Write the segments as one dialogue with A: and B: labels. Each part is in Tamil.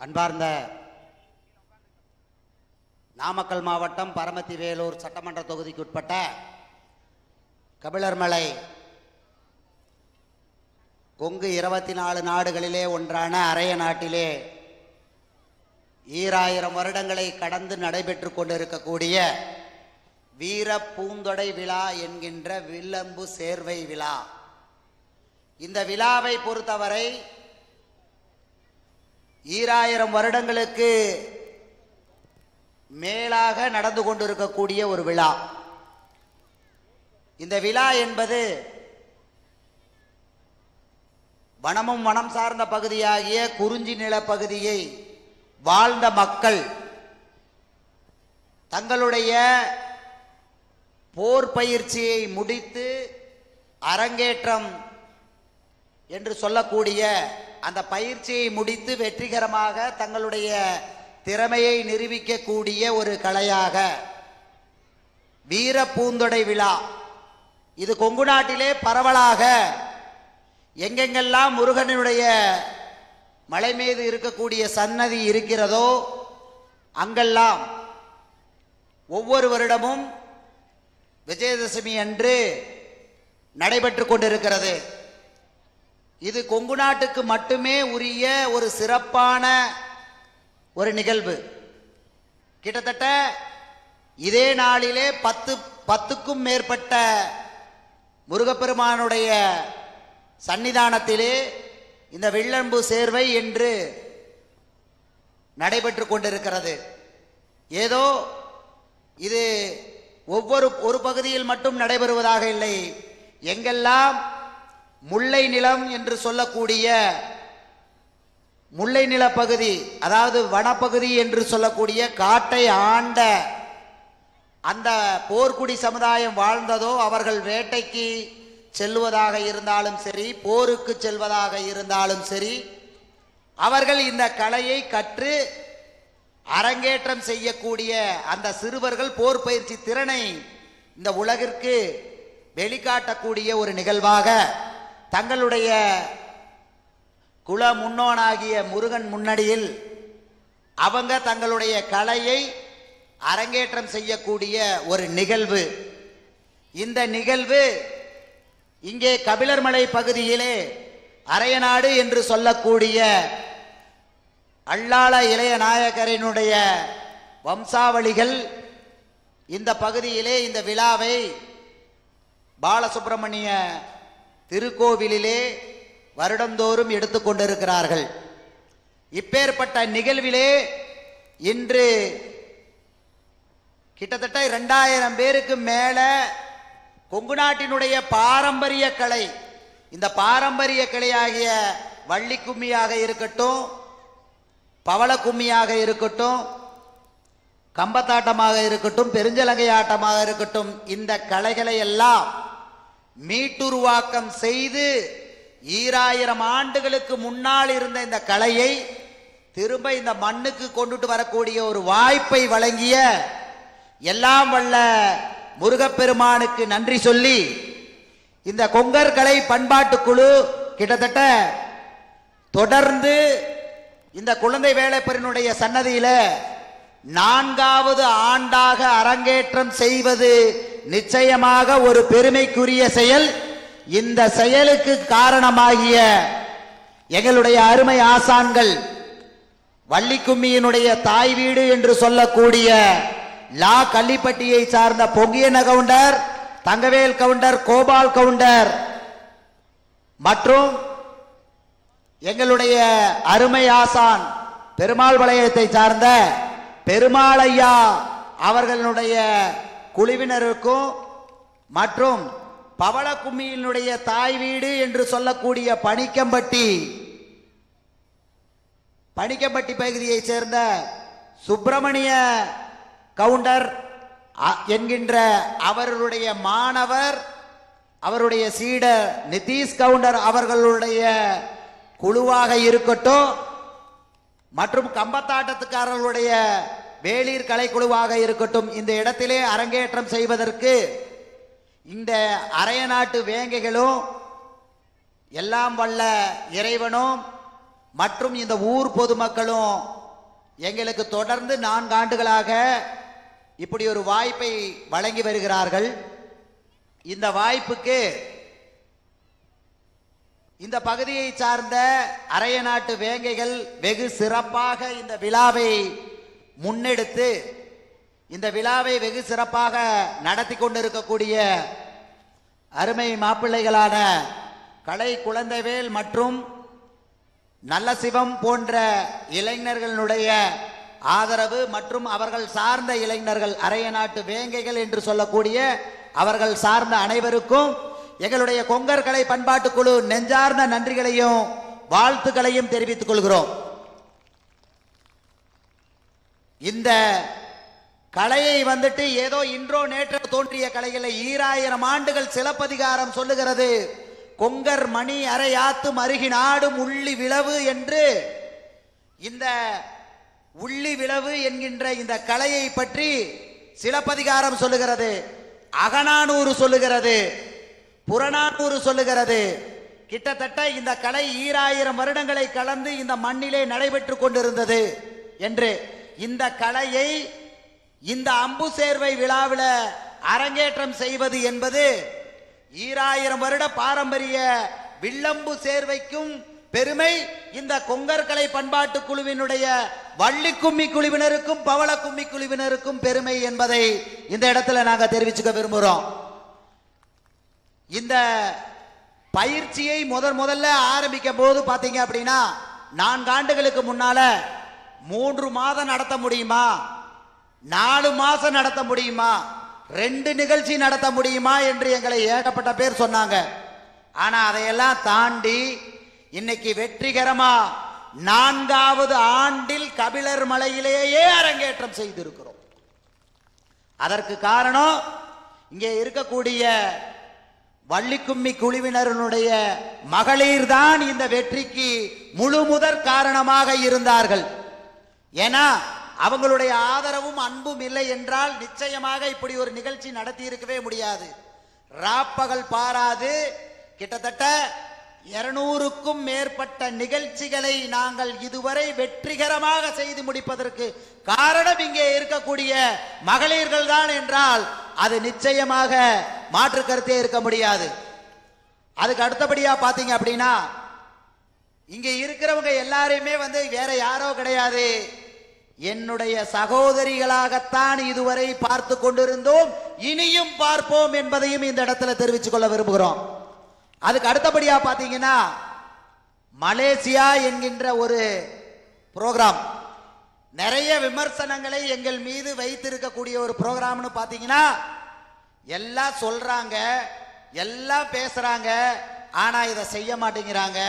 A: அன்பார்ந்த நாமக்கல் மாவட்டம் பரமத்தி வேலூர் சட்டமன்ற தொகுதிக்கு உட்பட்ட கபிலர்மலை கொங்கு இருபத்தி நாலு நாடுகளிலே ஒன்றான அரைய நாட்டிலே ஈராயிரம் வருடங்களை கடந்து நடைபெற்று கொண்டிருக்கக்கூடிய வீர பூந்தொடை விழா என்கின்ற வில்லம்பு சேர்வை விழா. இந்த விழாவை பொறுத்தவரை ஈராயிரம் வருடங்களுக்கு மேலாக நடந்து கொண்டிருக்கக்கூடிய ஒரு விழா. இந்த விழா என்பது வனமும் வனம் சார்ந்த பகுதியாகிய குறிஞ்சி நிலப்பகுதியை வாழ்ந்த மக்கள் தங்களுடைய போர் பயிற்சியை முடித்து அரங்கேற்றம் என்று சொல்லக்கூடிய அந்த பயிற்சியை முடித்து வெற்றிகரமாக தங்களுடைய திறமையை நிரூபிக்கக்கூடிய ஒரு கலையாக வீர பூந்தொடை விழா. இது கொங்கு நாட்டிலே பரவலாக எங்கெங்கெல்லாம் முருகனுடைய மலை மீது இருக்கக்கூடிய சன்னதி இருக்கிறதோ அங்கெல்லாம் ஒவ்வொரு வருடமும் விஜயதசமி அன்று நடைபெற்று கொண்டிருக்கிறது. இது கொங்கு நாட்டுக்கு மட்டுமே உரிய ஒரு சிறப்பான ஒரு நிகழ்வு. கிட்டத்தட்ட இதே நாளிலே பத்து பத்துக்கும் மேற்பட்ட முருகப்பெருமானுடைய சன்னிதானத்திலே இந்த வில்லம்பு சேர்வை என்று நடைபெற்று கொண்டிருக்கிறது. ஏதோ இது ஒவ்வொரு ஒரு பகுதியில் மட்டும் நடைபெறுவதாக இல்லை. எங்கெல்லாம் முல்லை நிலம் என்று சொல்லக்கூடிய முல்லை நில பகுதி அதாவது வனப்பகுதி என்று சொல்லக்கூடிய காட்டை ஆண்ட அந்த போர்க்குடி சமுதாயம் வாழ்ந்ததோ அவர்கள் வேட்டைக்கு செல்வதாக இருந்தாலும் சரி போருக்கு செல்வதாக இருந்தாலும் சரி அவர்கள் இந்த கலையை கற்று அரங்கேற்றம் செய்யக்கூடிய அந்த சிறுவர்கள் போர் பயிற்சி திறனை இந்த உலகிற்கு வெளிக்காட்டக்கூடிய ஒரு நிகழ்வாக தங்களுடைய குல முன்னோனாகிய முருகன் முன்னடியில் அவங்க தங்களுடைய கலையை அரங்கேற்றம் செய்யக்கூடிய ஒரு நிகழ்வு. இந்த நிகழ்வு இங்கே கபிலர்மலை பகுதியிலே அரையநாடு என்று சொல்லக்கூடிய அல்லாள இளைய நாயகரினுடைய வம்சாவளிகள் இந்த பகுதியிலே இந்த விழாவை பாலசுப்பிரமணிய திருக்கோவிலிலே வருடந்தோறும் எடுத்துக்கொண்டிருக்கிறார்கள். இப்பேற்பட்ட நிகழ்விலே இன்று கிட்டத்தட்ட இரண்டாயிரம் பேருக்கு மேல கொங்கு நாட்டினுடைய பாரம்பரிய கலை இந்த பாரம்பரிய கலையாகிய வள்ளி கும்மியாக இருக்கட்டும் பவள கும்மியாக இருக்கட்டும் கம்பத்தாட்டமாக இருக்கட்டும் பெருஞ்சலங்கை ஆட்டமாக இருக்கட்டும் இந்த கலைகளை எல்லாம் மீட்டுருவாக்கம் செய்து ஈராயிரம் ஆண்டுகளுக்கு முன்னால் இருந்த இந்த கலையை திரும்ப இந்த மண்ணுக்கு கொண்டுட்டு வரக்கூடிய ஒரு வாய்ப்பை வழங்கிய எல்லாம் வல்ல முருகப்பெருமானுக்கு நன்றி சொல்லி இந்த கொங்கர் கலை பண்பாட்டு குழு கிட்டத்தட்ட தொடர்ந்து இந்த குழந்தை வேலைப்பெருனுடைய சன்னதியில நான்காவது ஆண்டாக அரங்கேற்றம் செய்வது நிச்சயமாக ஒரு பெருமைக்குரிய செயல். இந்த செயலுக்கு காரணமாகிய எங்களுடைய அருமை ஆசான்கள் வள்ளிக்கும்மியினுடைய தாய் வீடு என்று சொல்லக்கூடிய லா கள்ளிப்பட்டியை சார்ந்த பொங்கியன கவுண்டர் தங்கவேல் கவுண்டர் கோபால் கவுண்டர் மற்றும் எங்களுடைய அருமை ஆசான் பெருமாள் வளையத்தை சார்ந்த பெருமாளையா அவர்களுடைய குழுவினருக்கும் மற்றும் பவள கும்மியினுடைய தாய் வீடு என்று சொல்லக்கூடிய பணிக்கம்பட்டி பணிக்கம்பட்டி பகுதியைச் சேர்ந்த சுப்பிரமணிய கவுண்டர் என்கின்ற அவருடைய மாணவர் அவருடைய சீடர் நிதிஷ் கவுண்டர் அவர்களுடைய குழுவாக இருக்கட்டும் மற்றும் கம்பத்தாட்டத்துக்காரர்களுடைய வேளிர் கலைக்குழுவாக இருக்கட்டும் இந்த இடத்திலே அரங்கேற்றம் செய்வதற்கு இந்த அரைய நாட்டு வேங்கைகளும் எல்லாம் வல்ல இறைவனும் மற்றும் இந்த ஊர் பொதுமக்களும் எங்களுக்கு தொடர்ந்து நான்கு ஆண்டுகளாக இப்படி ஒரு வாய்ப்பை வழங்கி வருகிறார்கள். இந்த வாய்ப்புக்கு இந்த பகுதியை சார்ந்த அரைய நாட்டு வேங்கைகள் வெகு சிறப்பாக இந்த விழாவை முன்னெடுத்து இந்த விழாவை வெகு சிறப்பாக நடத்தி கொண்டிருக்கக்கூடிய அருமை மாப்பிள்ளைகளான கலை குழந்தைவேல் மற்றும் நல்ல சிவம் போன்ற இளைஞர்களுடைய ஆதரவு மற்றும் அவர்கள் சார்ந்த இளைஞர்கள் அரைய நாட்டு வேங்கைகள் என்று சொல்லக்கூடிய அவர்கள் சார்ந்த அனைவருக்கும் எங்களுடைய கொங்கர் கலை பண்பாட்டு குழு நெஞ்சார்ந்த நன்றிகளையும் வாழ்த்துக்களையும் தெரிவித்துக் கொள்கிறோம். இந்த கலையை வந்துட்டு ஏதோ இன்றோ நேற்று தோன்றிய கலைகளை ஈராயிரம் ஆண்டுகள் சிலப்பதிகாரம் சொல்லுகிறது. கொங்கர் மணி அரையாத்து அருகினாடும் உள்ளி விளவு என்று இந்த உள்ளி விளவு என்கின்ற இந்த கலையை பற்றி சிலப்பதிகாரம் சொல்லுகிறது. அகநானூறு சொல்லுகிறது. புறநானூறு சொல்லுகிறது. கிட்டத்தட்ட இந்த கலை ஈராயிரம் வருடங்களை கலந்து இந்த மண்ணிலே நடைபெற்று கொண்டிருந்தது என்று இந்த கலையை இந்த அம்பு சேர்வை விழாவில் அரங்கேற்றம் செய்வது என்பது ஈராயிரம் வருட பாரம்பரிய வில்லம்பு சேர்வைக்கும் பெருமை இந்த கொங்கற்கலை பண்பாட்டு குழுவினுடைய வள்ளி கும்மி குழுவினருக்கும் பவள கும்மி குழுவினருக்கும் பெருமை என்பதை இந்த இடத்துல நாங்கள் தெரிவிச்சுக்க விரும்புகிறோம் இந்த பயிற்சியை முதல் முதல்ல ஆரம்பிக்கும் போது பார்த்தீங்க அப்படின்னா நான்கு ஆண்டுகளுக்கு முன்னால மூன்று மாதம் நடத்த முடியுமா? நாலு மாதம் நடத்த முடியுமா? ரெண்டு நிகழ்ச்சி நடத்த முடியுமா என்று எங்களை ஏகப்பட்ட பேர் சொன்னாங்க. ஆனா அதையெல்லாம் தாண்டி இன்னைக்கு வெற்றிகரமா நான்காவது ஆண்டில் கபிலர் மலையிலேயே அரங்கேற்றம் செய்திருக்கிறோம். அதற்கு காரணம் இங்கே இருக்கக்கூடிய வள்ளிக்கும்மி குழுவினருடைய மகளிர் தான் இந்த வெற்றிக்கு முழு முதற் காரணமாக இருந்தார்கள். ஏன்னா அவங்களுடைய ஆதரவும் அன்பும் இல்லை என்றால் நிச்சயமாக இப்படி ஒரு நிகழ்ச்சி நடத்தி இருக்கவே முடியாது. ராப்பகல் பாராது. கிட்டத்தட்ட இருநூறுக்கும் மேற்பட்ட நிகழ்ச்சிகளை நாங்கள் இதுவரை வெற்றிகரமாக செய்து முடிப்பதற்கு காரணம் இங்கே இருக்கக்கூடிய மகளிர்கள் தான் என்றால் அது நிச்சயமாக மாற்று கருத்தே இருக்க முடியாது. அதுக்கு அடுத்தபடியா பாத்தீங்க அப்படின்னா இங்க இருக்கிறவங்க எல்லாரையுமே வந்து வேற யாரோ கிடையாது. என்னுடைய சகோதரிகளாகத்தான் இதுவரை பார்த்து கொண்டிருந்தோம். இனியும் பார்ப்போம் என்பதையும் இந்த இடத்துல தெரிவித்துக் கொள்ள விரும்புகிறோம். அதுக்கு அடுத்தபடியா பார்த்தீங்கன்னா மலேசியா என்கின்ற ஒரு புரோகிராம். நிறைய விமர்சனங்களை எங்கள் மீது வைத்திருக்கக்கூடிய ஒரு ப்ரோக்ராம்னு பார்த்தீங்கன்னா எல்லாம் சொல்றாங்க எல்லாம் பேசுறாங்க ஆனா இதை செய்ய மாட்டேங்கிறாங்க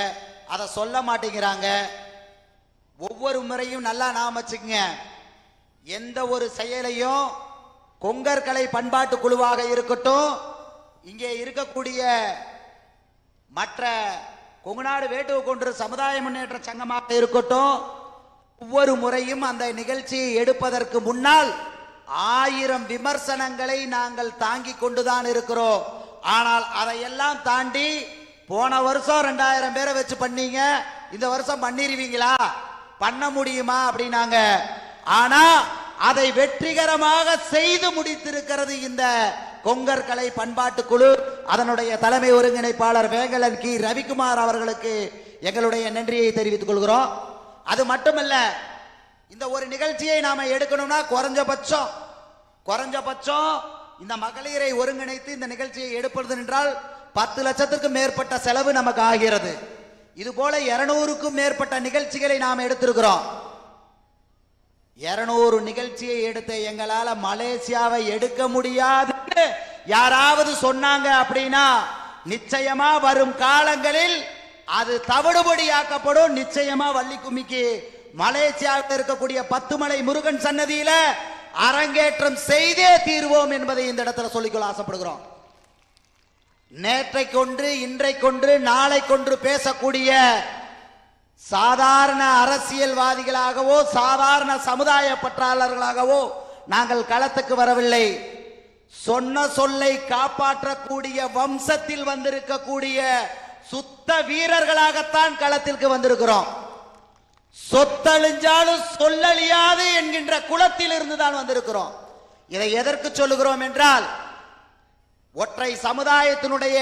A: அதை சொல்ல மாட்டேங்கிறாங்க ஒவ்வொரு முறையும் நல்லா நாம் வச்சுக்கங்க. எந்த ஒரு செயலையும் கொங்கற்கலை பண்பாட்டு குழுவாக இருக்கட்டும் இங்கே இருக்கக்கூடிய மற்ற கொங்குநாடு வேட்டுவ கொன்று சமுதாய முன்னேற்ற சங்கமாக இருக்கட்டும் ஒவ்வொரு முறையும் அந்த நிகழ்ச்சியை எடுப்பதற்கு முன்னால் ஆயிரம் விமர்சனங்களை நாங்கள் தாங்கி கொண்டுதான் இருக்கிறோம். ஆனால் அதையெல்லாம் தாண்டி போன வருஷம் ரெண்டாயிரம் பேரை வச்சு பண்ணீங்க இந்த வருஷம் பண்ணிருவீங்களா? பண்ண முடியுமா அப்படின்னாங்க. ஆனா அதை வெற்றிகரமாக செய்து முடித்திருக்கிறது இந்த கொங்கர் கலை பண்பாட்டு குழு. அதனுடைய தலைமை ஒருங்கிணைப்பாளர் வேங்கலன் கி. ரவிக்குமார் அவர்களுக்கு எங்களுடைய நன்றியை தெரிவித்துக் கொள்கிறோம். அது மட்டுமல்ல இந்த ஒரு நிகழ்ச்சியை நாம எடுக்கணும்னா குறைஞ்சபட்சம் குறைஞ்சபட்சம் இந்த மகளிரை ஒருங்கிணைத்து இந்த நிகழ்ச்சியை எடுப்பது என்றால் பத்து லட்சத்துக்கும் மேற்பட்ட செலவு நமக்கு ஆகிறது. இது போல இருநூறுக்கும் மேற்பட்ட நிகழ்ச்சிகளை நாம் எடுத்திருக்கிறோம். இருநூறு நிகழ்ச்சியை எடுத்த எங்களால மலேசியாவை எடுக்க முடியாது யாராவது சொன்னாங்க அப்படின்னா நிச்சயமா வரும் காலங்களில் அது தவிடுபடியாக்கப்படும். நிச்சயமா வள்ளி கும்மிக்கு மலேசியாவில் இருக்கக்கூடிய பத்துமலை முருகன் சன்னதியில அரங்கேற்றம் செய்தே தீர்வோம் என்பதை இந்த இடத்துல சொல்லிக்கொள்ள ஆசைப்படுகிறோம். நேற்றை கொன்று இன்றை கொன்று நாளை கொன்று பேசக்கூடிய சாதாரண அரசியல்வாதிகளாகவோ சாதாரண சமுதாய பற்றாளர்களாகவோ நாங்கள் களத்துக்கு வரவில்லை. சொன்ன சொல்லை காப்பாற்றக்கூடிய வம்சத்தில் வந்திருக்கக்கூடிய சுத்த வீரர்களாகத்தான் களத்திற்கு வந்திருக்கிறோம். சொத்தழிஞ்சாலும் சொல்லழியாது என்கின்ற குளத்தில் இருந்து தான் வந்திருக்கிறோம். இதை எதற்கு சொல்லுகிறோம் என்றால் ஒற்றை சமுதாயத்தினுடைய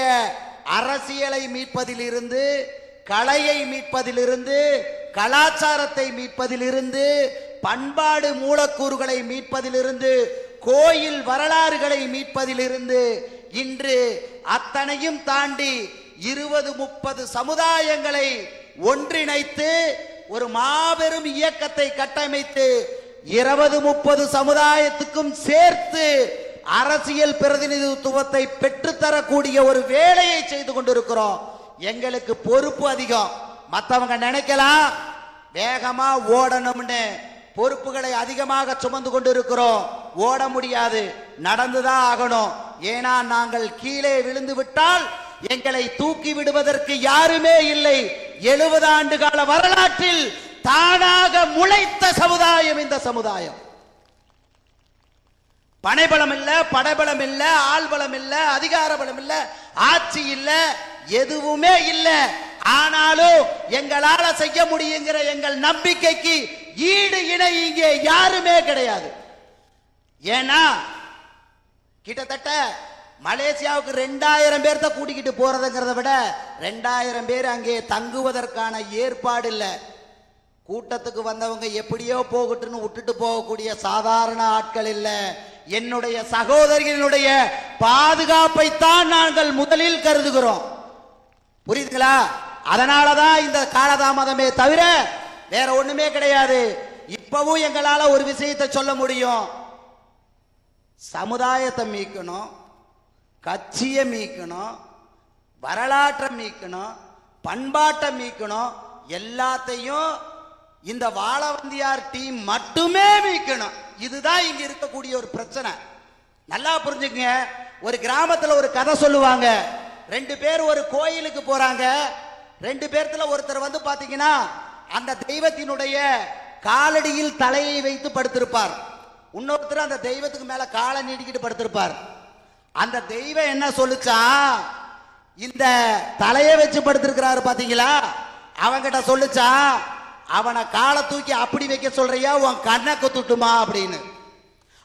A: அரசியலை மீட்பதிலிருந்து கலையை மீட்பதிலிருந்து கலாச்சாரத்தை மீட்பதிலிருந்து பண்பாடு மூலக்கூறுகளை மீட்பதிலிருந்து கோயில் வரலாறுகளை மீட்பதிலிருந்து இன்று அத்தனையும் தாண்டி இருபது முப்பது சமுதாயங்களை ஒன்றிணைத்து ஒரு மாபெரும் இயக்கத்தை கட்டமைத்து இருபது முப்பது சமுதாயத்துக்கும் சேர்த்து அரசியல் பிரதிநிதித்துவத்தை பெற்றுத்தரக்கூடிய ஒரு வேலையை செய்து கொண்டிருக்கிறோம். எங்களுக்கு பொறுப்பு அதிகம். மற்றவங்க நினைக்கலாம். வேகமா ஓடணும்னு பொறுப்புகளை அதிகமாக சுமந்து கொண்டிருக்கிறோம். ஓட முடியாது. நடந்துதான் ஆகணும். ஏன்னா நாங்கள் கீழே விழுந்து விட்டால் எங்களை தூக்கி விடுவதற்கு யாருமே இல்லை. எழுபது ஆண்டு கால வரலாற்றில் தானாக முளைத்த சமுதாயம் இந்த சமுதாயம். பனைபலம் இல்ல படைபலம் இல்ல ஆள்பலம் இல்ல அதிகார பலம் இல்ல ஆட்சி இல்ல எதுவுமே இல்ல. ஆனாலும் எங்களால செய்ய முடியுங்கிற எங்கள் நம்பிக்கைக்கு ஈடு இணை இங்கே யாருமே கிடையாது. ஏன்னா கிட்டத்தட்ட மலேசியாவுக்கு ரெண்டாயிரம் பேர்த்த கூட்டிக்கிட்டு போறதுங்கிறத விட ரெண்டாயிரம் பேர் அங்கே தங்குவதற்கான ஏற்பாடு இல்லை. கூட்டத்துக்கு வந்தவங்க எப்படியோ போகட்டுன்னு விட்டுட்டு போகக்கூடிய சாதாரண ஆட்கள் இல்லை. என்னுடைய சகோதரிகளுடைய பாதுகாப்பை தான் நாங்கள் முதலில் கருதுகிறோம். புரியுதுங்களா? அதனாலதான் இந்த காலதாமதமே தவிர வேற ஒண்ணுமே கிடையாது. இப்பவும் எங்களால ஒரு விஷயத்தை சொல்ல முடியும். சமுதாயத்தை மீட்கணும் கட்சியை மீட்கணும் வரலாற்றை மீட்கணும் பண்பாட்டை மீட்கணும் எல்லாத்தையும் இந்த வாழவந்தியார் டீம் மட்டுமே மீட்கணும் இதுதான் இங்க இருக்கக்கூடிய ஒரு பிரச்சனை. நல்லா புரிஞ்சுக்கங்க. ஒரு கிராமத்துல ஒரு கதை சொல்லுவாங்க. ரெண்டு பேர் ஒரு கோயிலுக்கு போறாங்க. ரெண்டு பேர்த்துல ஒருத்தர் வந்து பாத்தீங்கன்னா அந்த தெய்வத்தினுடைய காலடியில் தலையை வைத்து படுத்திருப்பார். இன்னொருத்தர் அந்த தெய்வத்துக்கு மேல காலை நீடிக்கிட்டு படுத்திருப்பார். அந்த தெய்வம் என்ன சொல்லுச்சான் இந்த தலையை வச்சு படுத்திருக்கிறாரு பாத்தீங்களா? அவங்கிட்ட சொல்லுச்சான் அவனை காலை தூக்கி அப்படி வைக்க சொல்றியா? உன் கண்ணை குத்துட்டுமா அப்படின்னு.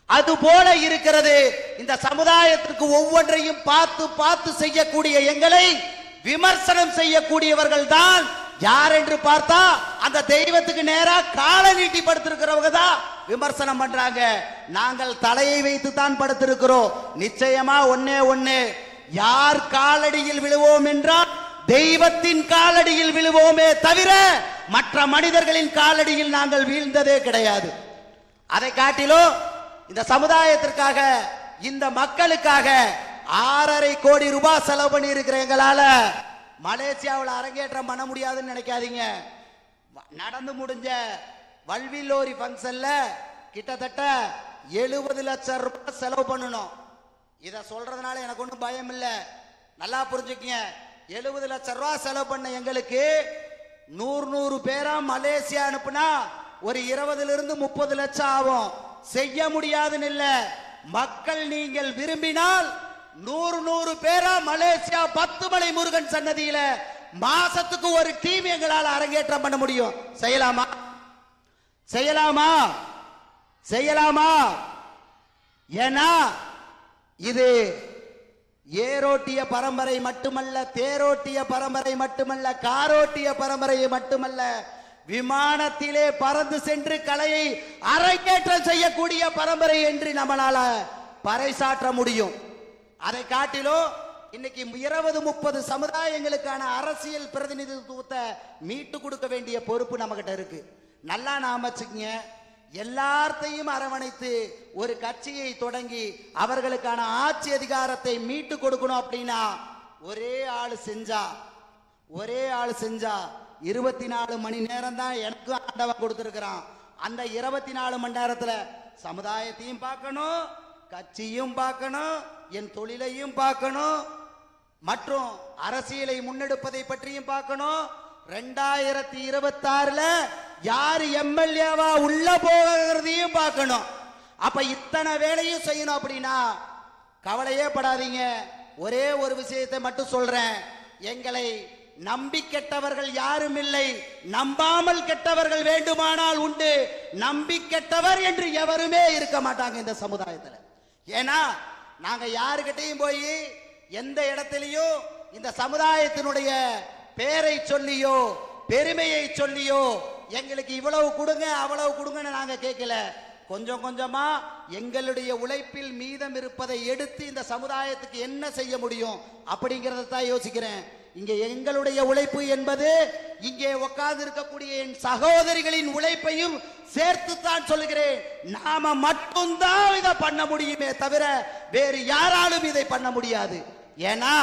A: அது போல இருக்கிறது இந்த சமுதாயத்திற்கு ஒவ்வொன்றையும் பார்த்து பார்த்து செய்யக்கூடிய எங்களை விமர்சனம் செய்யக்கூடியவர்கள் தான். யார் என்று பார்த்தா அந்த தெய்வத்துக்கு நேரா காலை நீட்டி படுத்திருக்கிறவங்க தான் விமர்சனம் பண்றாங்க. நாங்கள் தலையை வைத்து தான் படுத்திருக்கிறோம். நிச்சயமா ஒன்னே ஒன்னு யார் காலடியில் விழுவோம் என்றால் தெய்வத்தின் காலடியில் விழுவோமே தவிர மற்ற மனிதர்களின் காலடியில் நாங்கள் வீழ்ந்ததே கிடையாது. அதை காட்டிலும் இந்த சமுதாயத்திற்காக இந்த மக்களுக்காக ஆறரை கோடி ரூபாய் செலவு பண்ணி இருக்கிற எங்களால மலேசியாவில் அரங்கேற்றம் பண்ண முடியாதுன்னு நினைக்காதீங்க. வ- நடந்து முடிஞ்ச வல்வில்லோரி ஃபங்க்ஷன்ல கிட்டத்தட்ட எழுபது லட்சம் ரூபாய் செலவு பண்ணணும். இதை சொல்றதுனால எனக்கு ஒன்றும் பயம் இல்லை. நல்லா புரிஞ்சுக்கங்க. எழுபது லட்சம் ரூபாய் செலவு பண்ண எங்களுக்கு நூறு நூறு பேரா மலேசியா அனுப்புனா ஒரு இருபதுல இருந்து முப்பது லட்சம் ஆகும். செய்ய முடியாதுன்னு இல்ல. மக்கள் நீங்கள் விரும்பினால் நூறு நூறு பேரா மலேசியா பத்து மலை முருகன் சன்னதியில மாசத்துக்கு ஒரு டீம் எங்களால் அரங்கேற்றம் பண்ண முடியும். செய்யலாமா? செய்யலாமா? செய்யலாமா? ஏன்னா இது ஏரோட்டிய பரம்பரை மட்டுமல்ல தேரோட்டிய பரம்பரை மட்டுமல்ல காரோட்டிய பரம்பரை மட்டுமல்ல விமானத்திலே பறந்து சென்று கலையை அரங்கேற்றம் செய்யக்கூடிய பரம்பரை என்று நம்மளால பறைசாற்ற முடியும். அதை காட்டிலும் இன்னைக்கு இருபது முப்பது சமுதாயங்களுக்கான அரசியல் பிரதிநிதித்துவத்தை மீட்டு கொடுக்க வேண்டிய பொறுப்பு நம்மகிட்ட இருக்கு. நல்லா நாம எல்லார்த்தையும் அரவணைத்து ஒரு கட்சியை தொடங்கி அவர்களுக்கான ஆட்சி அதிகாரத்தை மீட்டு கொடுக்கணும் அப்படின்னா ஒரே ஆள் செஞ்சா ஒரே ஆள் செஞ்சா இருபத்தி நாலு மணி நேரம் தான் எனக்கும் ஆண்டவன் கொடுத்துருக்கிறான். அந்த இருபத்தி நாலு மணி நேரத்தில் சமுதாயத்தையும் பார்க்கணும் கட்சியும் பார்க்கணும் என் தொழிலையும் பார்க்கணும் மற்றும் அரசியலை முன்னெடுப்பதை பற்றியும் பார்க்கணும். ரெண்டாயிரத்தி இருபத்தாறுல யார் எம்எல்ஏவா உள்ள போகிறதையும் பார்க்கணும். அப்ப இத்தனை வேலையும் செய்யணும் அப்படின்னா கவலையே படாதீங்க. ஒரே ஒரு விஷயத்தை மட்டும் சொல்றேன். எங்களை நம்பி கெட்டவர்கள் யாரும் இல்லை. நம்பாமல் கெட்டவர்கள் வேண்டுமானால் உண்டு. நம்பி கெட்டவர் என்று எவருமே இருக்க மாட்டாங்க இந்த சமுதாயத்தில். ஏன்னா நாங்க யாருக்கிட்டையும் போய் எந்த இடத்திலையும் இந்த சமுதாயத்தினுடைய பேரை சொல்லியோ பெருமையை சொல்லியோ எங்களுக்கு இவ்வளவு கொடுங்க அவ்வளவு கொடுங்கன்னு நாங்க கேட்கல கொஞ்சம் கொஞ்சமா எங்களுடைய உழைப்பில் மீதம் இருப்பதை எடுத்து இந்த சமுதாயத்துக்கு என்ன செய்ய முடியும் அப்படிங்கறத தான் யோசிக்கிறேன். இங்கே எங்களுடைய உழைப்பு என்பது இங்கே உட்கார்ந்து இருக்கக்கூடிய என் சகோதரிகளின் உழைப்பையும் சேர்த்து தான் சொல்லுகிறேன். நாம மட்டும்தான் இதை பண்ண முடியுமே தவிர வேறு யாராலும் இதை பண்ண முடியாது. ஏன்னா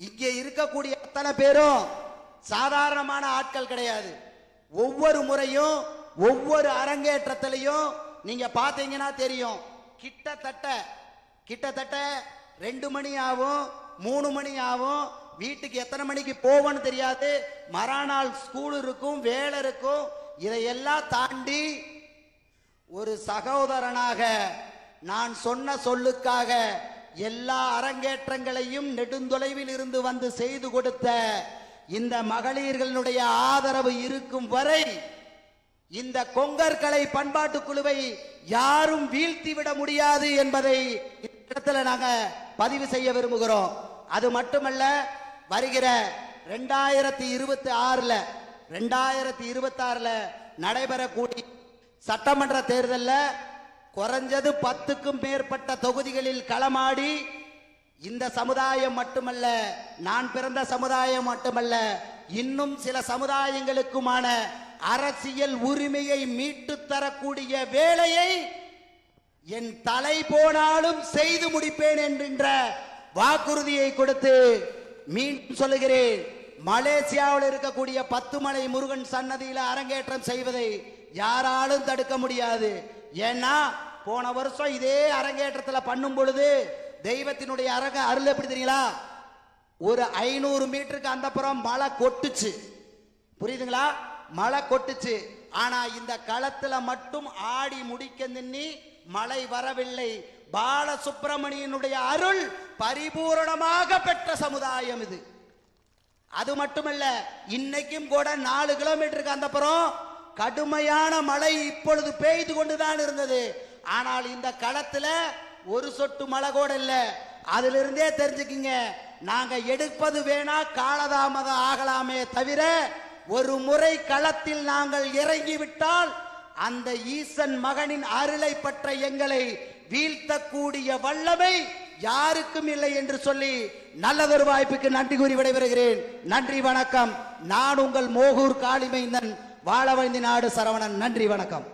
A: இங்கே இருக்கக்கூடிய அத்தனை பேரும் சாதாரணமான ஆட்கள் கிடையாது. ஒவ்வொரு முறையும் ஒவ்வொரு அரங்கேற்றத்திலையும் நீங்க பாத்தீங்கன்னா தெரியும். கிட்டத்தட்ட கிட்டத்தட்ட ரெண்டு மணி ஆகும் மூணு மணி ஆகும். வீட்டுக்கு எத்தனை மணிக்கு போவோன்னு தெரியாது. மறாநாள் ஸ்கூல் இருக்கும் வேலை இருக்கும். இதையெல்லாம் தாண்டி ஒரு சகோதரனாக நான் சொன்ன சொல்லுக்காக எல்லா அரங்கேற்றங்களையும் நெடுந்தொலைவில் இருந்து வந்து செய்து கொடுத்த இந்த மகளிர்களுடைய ஆதரவு இருக்கும் வரை இந்த கொங்கர்களை பண்பாட்டு குழுவை யாரும் வீழ்த்தி விட முடியாது என்பதை இடத்துல நாங்க பதிவு செய்ய விரும்புகிறோம். அது மட்டுமல்ல வருகிற ரெண்டாயிரத்தி இருபத்தி ஆறுல ரெண்டாயிரத்தி இருபத்தி ஆறுல நடைபெறக்கூடிய சட்டமன்ற தேர்தலில் குறைஞ்சது பத்துக்கும் மேற்பட்ட தொகுதிகளில் களமாடி இந்த சமுதாயம் மட்டுமல்ல நான் பிறந்த சமுதாயம் மட்டுமல்ல இன்னும் சில சமுதாயங்களுக்குமான அரசியல் உரிமையை மீட்டு தரக்கூடிய வேலையை என் தலை போனாலும் செய்து முடிப்பேன் என்கின்ற வாக்குறுதியை கொடுத்து மீண்டும் சொல்லுகிறேன். மலேசியாவில் இருக்கக்கூடிய பத்துமலை முருகன் சன்னதியில் அரங்கேற்றம் செய்வதை யாராலும் தடுக்க முடியாது. ஏன்னா போன வருஷம் இதே அரங்கேற்றத்தில் பண்ணும் பொழுது தெய்வத்தினுடைய அரக அருள் எப்படி தெரியுங்களா? ஒரு ஐநூறு மீட்டருக்கு அந்த புறம் மழை கொட்டுச்சு. புரியுதுங்களா? மழை கொட்டுச்சு. ஆனா இந்த களத்துல மட்டும் ஆடி முடிக்க நின்னி மழை வரவில்லை. பாலசுப்பிரமணியனுடைய அருள் பரிபூரணமாக பெற்ற சமுதாயம் இது. அது மட்டுமல்ல இன்னைக்கும் கூட நாலு கிலோமீட்டருக்கு அந்த புறம் கடுமையான மழை இப்பொழுது பெய்து கொண்டுதான் இருந்தது. ஆனால் இந்த களத்துல ஒரு சொட்டு மழை கூட இல்லை. அதிலிருந்தே தெரிஞ்சுக்கிங்க. நாங்க எடுப்பது வேணா காலதாமதம் ஆகலாமே தவிர ஒரு முறை களத்தில் நாங்கள் இறங்கிவிட்டால் அந்த ஈசன் மகனின் அருளை பற்ற எங்களை வீழ்த்தக்கூடிய வல்லமை யாருக்கும் இல்லை என்று சொல்லி நல்லதொரு வாய்ப்புக்கு நன்றி கூறி விடைபெறுகிறேன். நன்றி வணக்கம். நான் உங்கள் மோகூர் காளிமைந்தன் வாழவைந்தி நாடு சரவணன். நன்றி வணக்கம்.